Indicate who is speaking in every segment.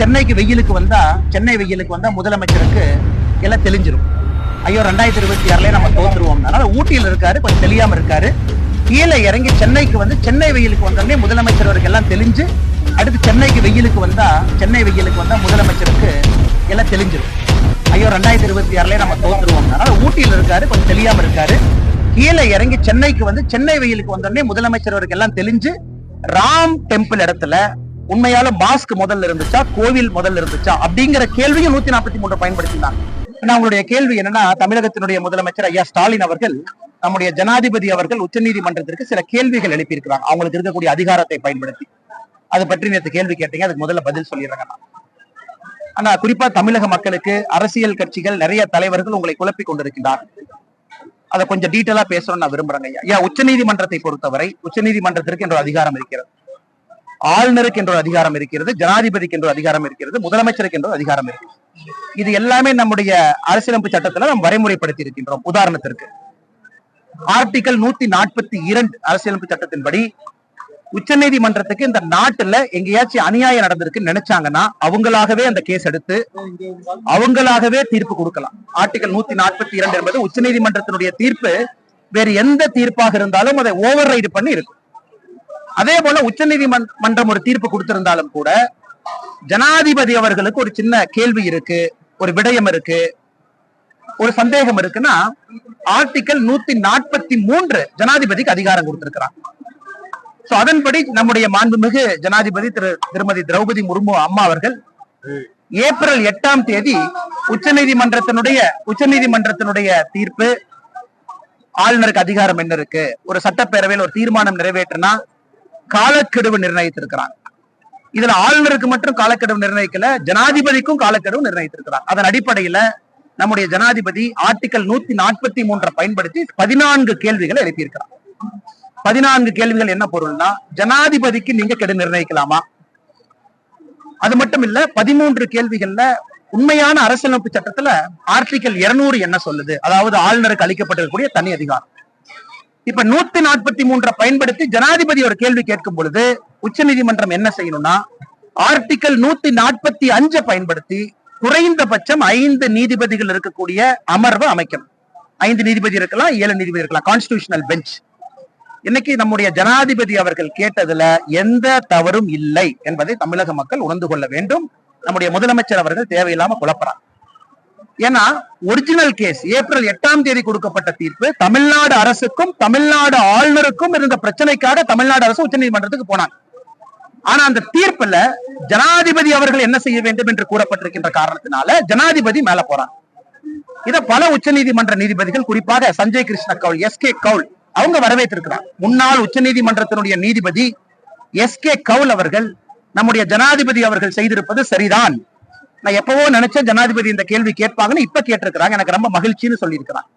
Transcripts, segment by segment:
Speaker 1: சென்னைக்கு வெயிலுக்கு வந்தா சென்னை வெயிலுக்கு வந்தா முதலமைச்சருக்கு எல்லாம் தெளிஞ்சிரும். ஐயோ ரெண்டாயிரத்தி இருபத்தி ஆறுல நம்ம தோத்துருவோம் அதனால ஊட்டியில இருக்காரு கொஞ்சம் தெரியாம இருக்காரு. கீழே இறங்கி சென்னைக்கு வந்து சென்னை வெயிலுக்கு வந்தோடனே முதலமைச்சர் அவருக்கு எல்லாம் தெளிஞ்சு அடுத்து சென்னைக்கு வெயிலுக்கு வந்தா சென்னை வெயிலுக்கு வந்தா முதலமைச்சருக்கு எல்லாம் தெளிஞ்சிடும் ஐயோ ரெண்டாயிரத்தி இருபத்தி ஆறுல நம்ம தோத்துருவோம் அதனால ஊட்டியில இருக்காரு கொஞ்சம் தெரியாம இருக்காரு. கீழே இறங்கி சென்னைக்கு வந்து சென்னை வெயிலுக்கு வந்தோடனே முதலமைச்சர் அவருக்கு எல்லாம் தெளிஞ்சு ராம் டெம்பிள் இடத்துல உண்மையால மாஸ்க் முதல்ல இருந்துச்சா கோவில் முதல்ல இருந்துச்சா அப்படிங்கிற கேள்வியும் நூத்தி நாற்பத்தி மூன்று பயன்படுத்தினாங்க. நான் உங்களுடைய கேள்வி என்னன்னா தமிழகத்தினுடைய முதலமைச்சர் ஐயா ஸ்டாலின் அவர்கள் நம்முடைய ஜனாதிபதி அவர்கள் உச்சநீதிமன்றத்திற்கு சில கேள்விகள் எழுப்பியிருக்கிறாங்க. அவங்களுக்கு இருக்கக்கூடிய அதிகாரத்தை பயன்படுத்தி. அதை பற்றி நேற்று கேள்வி கேட்டீங்க அதுக்கு முதல்ல பதில் சொல்லிடுறேங்க நான். ஆனா குறிப்பா தமிழக மக்களுக்கு அரசியல் கட்சிகள் நிறைய தலைவர்கள் உங்களை குழப்பிக் கொண்டிருக்கிறார் அதை கொஞ்சம் டீட்டெயிலா பேசணும்னு நான் விரும்புறேங்க ஐயா. ஐயா உச்சநீதிமன்றத்தை பொறுத்தவரை உச்சநீதிமன்றத்திற்கு என்ற அதிகாரம் இருக்கிறது. ஆளுநருக்கு என்ற ஒரு அதிகாரம் இருக்கிறது ஜனாதிபதிக்கு என்ற அதிகாரம் இருக்கிறது முதலமைச்சருக்கு என்ற அதிகாரம் இருக்கு. இது எல்லாமே நம்முடைய அரசியலமைப்பு சட்டத்துல நாம் வரைமுறைப்படுத்தி இருக்கின்றோம். உதாரணத்திற்கு ஆர்டிகல் நூத்தி நாற்பத்தி இரண்டு அரசியலமைப்பு சட்டத்தின்படி உச்சநீதிமன்றத்துக்கு இந்த நாட்டுல எங்கேயாச்சும் அநியாயம் நடந்திருக்குன்னு நினைச்சாங்கன்னா அவங்களாகவே அந்த கேஸ் எடுத்து அவங்களாகவே தீர்ப்பு கொடுக்கலாம். ஆர்டிகல் நூத்தி நாற்பத்தி இரண்டு என்பது உச்ச நீதிமன்றத்தினுடைய தீர்ப்பு வேறு எந்த தீர்ப்பாக இருந்தாலும் அதை ஓவர் ரைடு பண்ணி இருக்கும். அதே போல உச்சநீதிமன்றம் ஒரு தீர்ப்பு கொடுத்திருந்தாலும் கூட ஜனாதிபதி அவர்களுக்கு ஒரு சின்ன கேள்வி இருக்கு ஒரு விடயம் இருக்கு ஒரு சந்தேகம் இருக்குன்னா ஆர்டிகல் நூத்தி நாற்பத்தி மூன்று ஜனாதிபதிக்கு அதிகாரம் கொடுத்திருக்கிறாங்க சோ அதன்படி நம்முடைய மாண்புமிகு ஜனாதிபதி திரு திருமதி திரௌபதி முர்மு அம்மா அவர்கள் ஏப்ரல் எட்டாம் தேதி உச்ச உச்சநீதிமன்றத்தினுடைய உச்சநீதிமன்றத்தினுடைய தீர்ப்பு ஆளுநருக்கு அதிகாரம் என்ன இருக்கு ஒரு சட்டப்பேரவையில் ஒரு தீர்மானம் நிறைவேற்றினா காலக்கெடுவு நிர்ணயித்திருக்கிறாங்க. இதுல ஆளுநருக்கு மட்டும் காலக்கெடுவு நிர்ணயிக்கல ஜனாதிபதிக்கும் காலக்கெடுவு நிர்ணயித்திருக்கிறார். அதன் அடிப்படையில நம்முடைய ஜனாதிபதி ஆர்டிகல் நூத்தி நாற்பத்தி மூன்றை பயன்படுத்தி பதினான்கு கேள்விகளை எழுப்பியிருக்கிறார். பதினான்கு கேள்விகள் என்ன பொருள்னா ஜனாதிபதிக்கு நீங்க கெடு நிர்ணயிக்கலாமா? அது மட்டும் இல்ல பதிமூன்று கேள்விகள்ல உண்மையான அரசியலமைப்பு சட்டத்துல ஆர்டிகல் 200 என்ன சொல்லுது? அதாவது ஆளுநருக்கு அளிக்கப்பட்டிருக்கக்கூடிய தனி அதிகாரம். இப்ப நூத்தி நாற்பத்தி மூன்றை பயன்படுத்தி ஜனாதிபதி ஒரு கேள்வி கேட்கும் பொழுது உச்சநீதிமன்றம் என்ன செய்யணும்னா ஆர்டிகல் நூத்தி நாற்பத்தி அஞ்சை பயன்படுத்தி குறைந்தபட்சம் ஐந்து நீதிபதிகள் இருக்கக்கூடிய அமர்வு அமைக்கணும். ஐந்து நீதிபதி இருக்கலாம் ஏழு நீதிபதி இருக்கலாம் கான்ஸ்டிடியூஷனல் பெஞ்ச் இன்னைக்கு நம்முடைய ஜனாதிபதி அவர்கள் கேட்டதுல எந்த தவறும் இல்லை என்பதை தமிழக மக்கள் உணர்ந்து கொள்ள வேண்டும். நம்முடைய முதலமைச்சர் அவர்கள் தேவையில்லாம குழப்பறாங்க. ஏன்னா ஒரிஜினல் கேஸ் ஏப்ரல் எட்டாம் தேதி கொடுக்கப்பட்ட தீர்ப்பு தமிழ்நாடு அரசுக்கும் தமிழ்நாடு ஆளுநருக்கும் இருந்த பிரச்சனைக்காக தமிழ்நாடு அரசு உச்சநீதிமன்றத்துக்கு போனாங்க. ஆனா அந்த தீர்ப்புல ஜனாதிபதி அவர்கள் என்ன செய்ய வேண்டும் என்று கூறப்பட்டிருக்கின்ற காரணத்தினால ஜனாதிபதி மேல போறாங்க. இத பல உச்சநீதிமன்ற நீதிபதிகள் குறிப்பாக சஞ்சய் கிருஷ்ண கவுல் எஸ் கே கவுல் அவங்க வரவேற்றிருக்கிறார் முன்னாள் உச்சநீதிமன்றத்தினுடைய நீதிபதி எஸ் கே கவுல் அவர்கள் நம்முடைய ஜனாதிபதி அவர்கள் செய்திருப்பது சரிதான். நான் எப்பவோ நினைச்சேன் ஜனாதிபதி இந்த கேள்வி கேட்பாங்கன்னு இப்ப கேட்டிருக்கிறாங்க. எனக்கு ரொம்ப மகிழ்ச்சின்னு சொல்லியிருக்கிறாங்க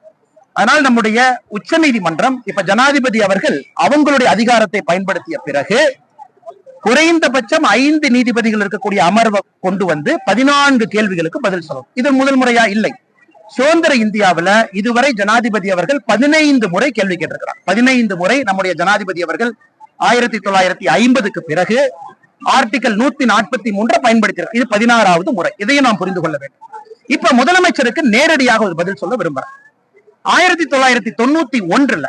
Speaker 1: அதனால் நம்முடைய உச்ச நீதிமன்றம் இப்ப ஜனாதிபதி அவர்கள் அவங்களுடைய அதிகாரத்தை பயன்படுத்திய பிறகு குறைந்தபட்சம் ஐந்து நீதிபதிகள் இருக்கக்கூடிய அமர்வை கொண்டு வந்து பதினான்கு கேள்விகளுக்கு பதில் சொல்லணும். இது முதல் முறையா? இல்லை. சுதந்திர இந்தியாவுல இதுவரை ஜனாதிபதி அவர்கள் பதினைந்து முறை கேள்வி கேட்டிருக்கிறார். பதினைந்து முறை நம்முடைய ஜனாதிபதி அவர்கள் ஆயிரத்தி தொள்ளாயிரத்தி ஐம்பதுக்கு பிறகு ஆர்டிகல் நூத்தி நாற்பத்தி மூன்றை பயன்படுத்தினார் இது பதினாறாவது முறை. இதையும் நாம் புரிந்து கொள்ள வேண்டும். இப்ப முதலமைச்சருக்கு நேரடியாக ஒரு பதில் சொல்ல விரும்புறேன். ஆயிரத்தி தொள்ளாயிரத்தி தொண்ணூத்தி ஒன்றுல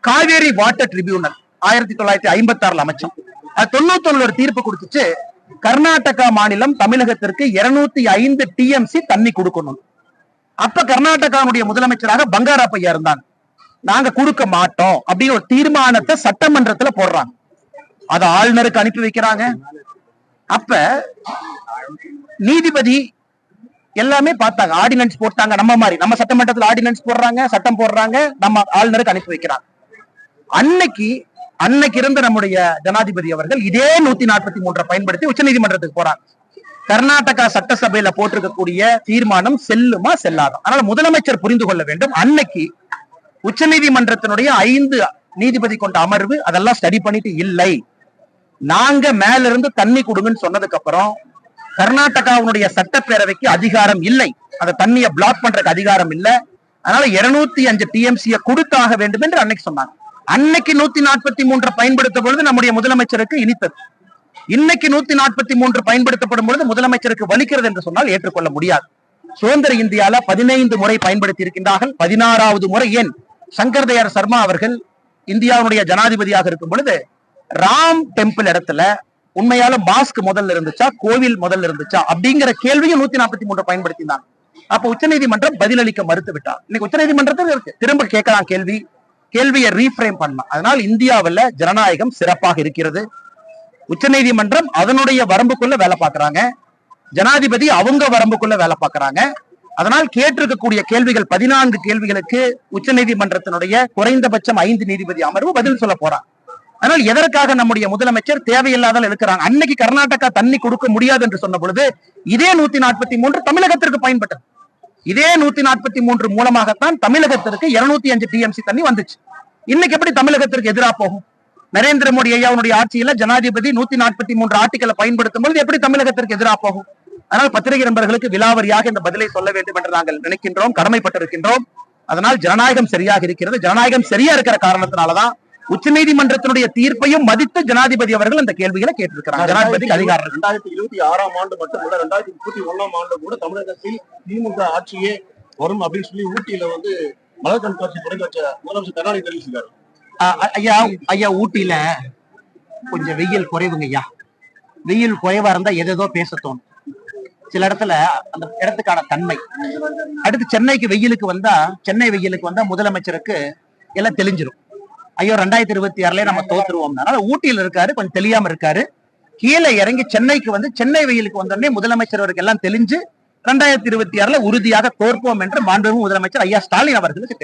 Speaker 1: காவேரி வாட்டர் ட்ரிபியூனல் ஆயிரத்தி தொள்ளாயிரத்தி ஐம்பத்தி ஆறுல அமைச்சோம். அது தொண்ணூத்தி ஒண்ணுல ஒரு தீர்ப்பு கொடுத்துச்சு. கர்நாடகா மாநிலம் தமிழகத்திற்கு இருநூத்தி ஐந்து டிஎம்சி தண்ணி கொடுக்கணும். அப்ப கர்நாடகாவுடைய முதலமைச்சராக பங்காரப்பையா இருந்தாங்க. நாங்க கொடுக்க மாட்டோம் அப்படின்னு ஒரு தீர்மானத்தை சட்டமன்றத்துல போடுறாங்க. அதை ஆளுநருக்கு அனுப்பி வைக்கிறாங்க. அப்ப நீதிபதி எல்லாமே பார்த்தாங்க. ஆர்டினன்ஸ் போட்டாங்க. நம்ம மாதிரி. நம்ம சட்டமன்றத்தில் ஆர்டினன்ஸ் போடுறாங்க சட்டம் போடுறாங்க நம்ம ஆளுநருக்கு அனுப்பி வைக்கிறாங்க. அன்னைக்கு அன்னைக்கு இருந்த நம்முடைய ஜனாதிபதி அவர்கள் இதே நூத்தி நாற்பத்தி மூன்றை பயன்படுத்தி உச்சநீதிமன்றத்துக்கு போறாங்க. கர்நாடகா சட்டசபையில போட்டிருக்கக்கூடிய தீர்மானம் செல்லுமா செல்லாதா? அதனால முதலமைச்சர் புரிந்து கொள்ள வேண்டும். அன்னைக்கு உச்சநீதிமன்றத்தினுடைய ஐந்து நீதிபதி கொண்ட அமர்வு அதெல்லாம் ஸ்டடி பண்ணிட்டு இல்லை. நாங்க மேல இருந்து தண்ணி கொடுங்கன்னு சொன்னதுக்கு அப்புறம் கர்நாடகாவுடைய சட்டப்பேரவைக்கு அதிகாரம் இல்லை. அந்த தண்ணியை பிளாக் பண்றதுக்கு அதிகாரம் இல்ல. அதனால இருநூத்தி அஞ்சு டிஎம்சியை கொடுத்தாக வேண்டும் என்று அன்னைக்கு சொன்னாங்க. அன்னைக்கு நூத்தி நாற்பத்தி மூன்று பயன்படுத்த பொழுது நம்முடைய முதலமைச்சருக்கு இனித்தது. இன்னைக்கு நூத்தி நாற்பத்தி மூன்று பயன்படுத்தப்படும் பொழுது முதலமைச்சருக்கு வலிக்கிறது என்று சொன்னால் ஏற்றுக்கொள்ள முடியாது. சுதந்திர இந்தியால பதினைந்து முறை பயன்படுத்தி இருக்கின்றார்கள் பதினாறாவது முறை ஏன்? சங்கர் தயார் சர்மா அவர்கள் இந்தியாவுடைய ஜனாதிபதியாக இருக்கும் பொழுது ராம் டெம்பிள் இடத்துல உண்மையால மாஸ்க் முதல்ல இருந்துச்சா கோவில் முதல்ல இருந்துச்சா அப்படிங்கிற கேள்வியும் நூத்தி நாற்பத்தி மூன்று பயன்படுத்தினாங்க. அப்ப உச்சநீதிமன்றம் பதிலளிக்க மறுத்து விட்டார் இன்னைக்கு உச்சநீதிமன்றத்தில் இருக்கு. திரும்ப கேட்கலாம் கேள்வி. கேள்வியை ரீஃப்ரேம் பண்ணலாம். அதனால் இந்தியாவுல ஜனநாயகம் சிறப்பாக இருக்கிறது. உச்சநீதிமன்றம் அதனுடைய வரம்புக்குள்ள வேலை பார்க்கறாங்க. ஜனாதிபதி அவங்க வரம்புக்குள்ள வேலை பார்க்கறாங்க. அதனால் கேட்டிருக்கக்கூடிய கேள்விகள் பதினான்கு கேள்விகளுக்கு உச்சநீதிமன்றத்தினுடைய குறைந்தபட்சம் ஐந்து நீதிபதி அமர்வு பதில் சொல்ல போறாங்க. அதனால் எதற்காக நம்முடைய முதலமைச்சர் தேவையில்லாத இருக்கிறாங்க அன்னைக்கு கர்நாடகா தண்ணி கொடுக்க முடியாது என்று சொன்ன பொழுது இதே நூத்தி நாற்பத்தி மூன்று தமிழகத்திற்கு பயன்பட்டது. இதே நூத்தி நாற்பத்தி மூன்று மூலமாகத்தான் தமிழகத்திற்கு இருநூத்தி அஞ்சு டிஎம்சி தண்ணி வந்துச்சு. இன்னைக்கு எப்படி தமிழகத்திற்கு எதிராக போகும்? நரேந்திர மோடி ஐயாவுடைய ஆட்சியில ஜனாதிபதி நூத்தி நாற்பத்தி மூன்று ஆர்டிகளை பயன்படுத்தும் பொழுது எப்படி தமிழகத்திற்கு எதிராக போகும்? அதனால் பத்திரிகை நண்பர்களுக்கு விலாவரியாக இந்த பதிலை சொல்ல வேண்டும் என்று நாங்கள் நினைக்கின்றோம் கடமைப்பட்டிருக்கின்றோம். அதனால் ஜனநாயகம் சரியாக இருக்கிறது. ஜனநாயகம் சரியா இருக்கிற காரணத்தினாலதான் உச்சநீதிமன்றத்தினுடைய தீர்ப்பையும் மதித்து ஜனாதிபதி அவர்கள் இந்த கேள்விகளை கேட்டிருக்கிறாங்க ஜனாதிபதிக்கு அதிகாரம் இருக்கு.
Speaker 2: ரெண்டாயிரத்தி இருபத்தி ஆறாம் ஆண்டு மட்டுமல்ல ரெண்டாயிரத்தி முப்பத்தி ஒண்ணாம் ஆண்டு கூட தமிழகத்தில் திமுக ஆட்சியே வரும் அப்படின்னு சொல்லி ஊட்டியில வந்து மலர் கண்காட்சி தொடங்கி வச்ச முதலமைச்சர் கருணாநிதி தெரிவிச்சிருக்காரு.
Speaker 1: ஐயா ஐயா ஊட்டியில கொஞ்சம் வெயில் குறைவுங்க ஐயா. வெயில் குறைவா இருந்தா எதேதோ பேச தோணும். சில இடத்துல அந்த இடத்துக்கான தன்மை. அடுத்து சென்னைக்கு வெயிலுக்கு வந்தா சென்னை வெயிலுக்கு வந்தா முதலமைச்சருக்கு எல்லாம் தெளிஞ்சிரும். ஐயோ ரெண்டாயிரத்தி இருபத்தி ஆறுல நம்ம தோத்துருவோம். அதனால ஊட்டியில இருக்காரு கொஞ்சம் தெளியாம இருக்காரு. கீழே இறங்கி சென்னைக்கு வந்து சென்னை வெயிலுக்கு வந்தோடனே முதலமைச்சர் அவருக்கு எல்லாம் தெளிஞ்சு ரெண்டாயிரத்தி இருபத்தி ஆறுல உறுதியாக தோற்போம் என்று மாண்புமிகு முதலமைச்சர் ஐயா ஸ்டாலின் அவர்களுக்கு தெரியும்.